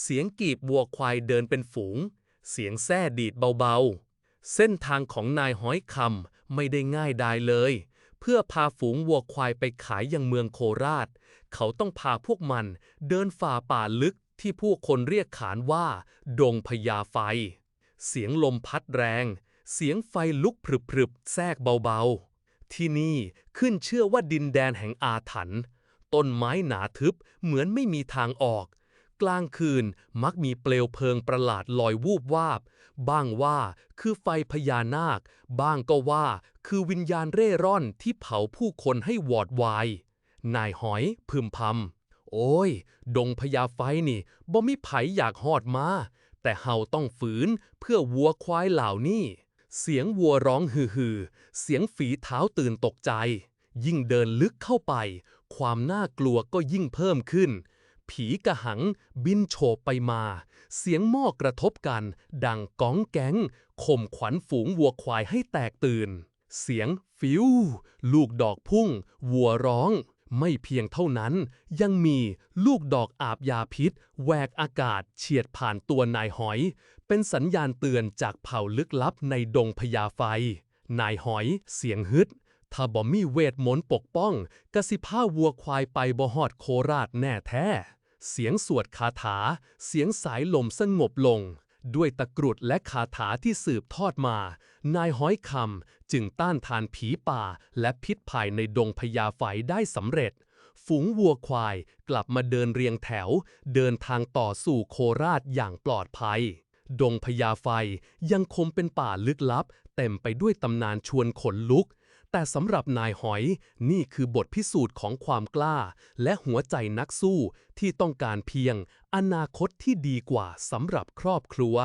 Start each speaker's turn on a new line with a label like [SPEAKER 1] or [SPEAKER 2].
[SPEAKER 1] เสียงกีบวัวควายเดินเป็นฝูง เสียงแส้ดีดเบาๆ เส้นทางของนายห้อยคำไม่ได้ง่ายดายเลย เพื่อพาฝูงวัวควายไปขายยังเมืองโคราช เขาต้องพาพวกมันเดินฝ่าป่าลึกที่ผู้คนเรียกขานว่า ดงพญาไฟ เสียงลมพัดแรง เสียงไฟลุกพรึบๆ แทรกเบาๆ ที่นี่ขึ้นเชื่อว่าดินแดนแห่งอาถรรพ์ ต้นไม้หนาทึบเหมือนไม่มีทางออก กลางคืนมักมีเปลวเพลิงประหลาดลอยวูบวาบ บ้างว่าคือไฟพญานาค บ้างก็ว่าคือวิญญาณเร่ร่อนที่เผาผู้คนให้วอดวาย นายหอยพึมพำ โอ้ย ดงพญาไฟนี่บ่มีไผอยากหอดมา แต่เฮาต้องฝืนเพื่อวัวควายเหล่านี้ เสียงวัวร้องฮือฮือเสียงฝีเท้าตื่นตกใจ ยิ่งเดินลึกเข้าไป ความน่ากลัวก็ยิ่งเพิ่มขึ้น ผีกระหัง บินโฉบไปมา เสียงหม้อกระทบกัน ดังก้องแก๊งข่มขวัญฝูงวัวควายให้แตกตื่น เสียงฟิว ลูกดอกพุ่ง วัวร้อง ไม่เพียงเท่านั้น ยังมีลูกดอกอาบยาพิษแหวกอากาศเฉียดผ่านตัวนายหอย เป็นสัญญาณเตือนจากเผ่าลึกลับในดงพญาไฟ นายหอยเสียงฮึดถ้าบ่มีเวทมนต์ปกป้องกะสิผ้าวัวควายไปบ่ฮอดโคราชแน่แท้ เสียงสวดคาถา เสียงสายลมสงบลง ด้วยตะกรุดและคาถาที่สืบทอดมา นายห้อยคำจึงต้านทานผีป่าและพิษภัยในดงพญาไฟได้สำเร็จ ฝูงวัวควายกลับมาเดินเรียงแถว เดินทางต่อสู่โคราชอย่างปลอดภัย ดงพญาไฟยังคงเป็นป่าลึกลับ เต็มไปด้วยตำนานชวนขนลุก แต่สำหรับนายหอยนี่คือบทพิสูจน์ของความกล้า และหัวใจนักสู้ที่ต้องการเพียงอนาคตที่ดีกว่าสำหรับครอบครัว